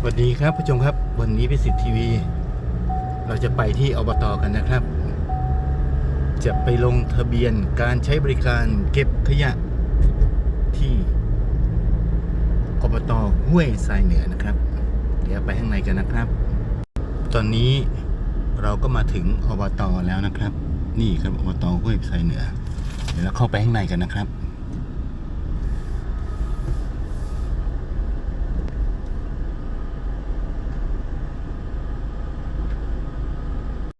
สวัสดีครับผู้ชมครับ วันนี้พิสิทธิ์ทีวี เราจะไปที่อบตกันนะครับ จะไปลงทะเบียนการใช้บริการเก็บขยะที่อบตห้วยทรายเหนือนะครับ เดี๋ยวไปข้างในกันนะครับ ตอนนี้เราก็มาถึงอบตแล้วนะครับ นี่ครับอบตห้วยทรายเหนือ เดี๋ยวเราเข้าไปข้างในกันนะครับ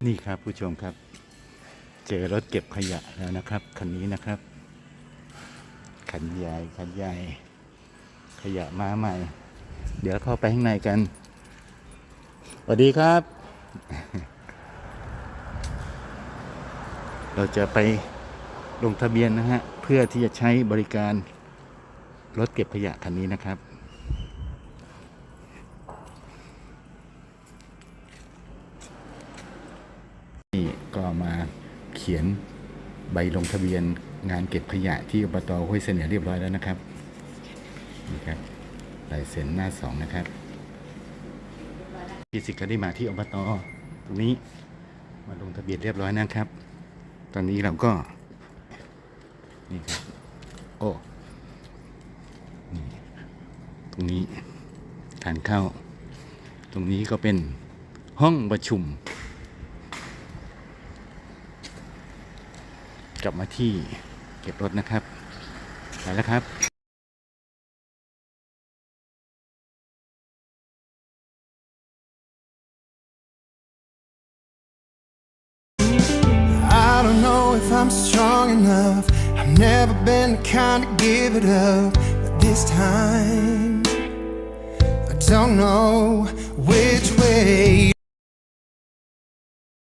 นี่ครับผู้ชมครับ เจอรถเก็บขยะแล้วนะครับคันนี้นะครับคันใหญ่คันใหญ่ขยะมาใหม่ เดี๋ยวเข้าไปข้างในกันสวัสดีครับ เราจะไปลงทะเบียนนะฮะเพื่อที่จะใช้บริการรถเก็บขยะคันนี้นะครับ นี่ก็มาเขียนใบลงทะเบียนงานเก็บขยะที่อบตห้วยเสนียเรียบร้อยแล้วนะครับนี่ครับลายเซ็นหน้าสองนะครับพี่สิทธิ์ก็ได้มาที่อบตตรงนี้มาลงทะเบียนเรียบร้อยนะครับ ตอนนี้เราก็นี่ครับโอ้นี่ตรงนี้ทานเข้าตรงนี้ก็เป็นห้องประชุม กลับมาที่เก็บรถนะครับ ไปแล้วครับ don't know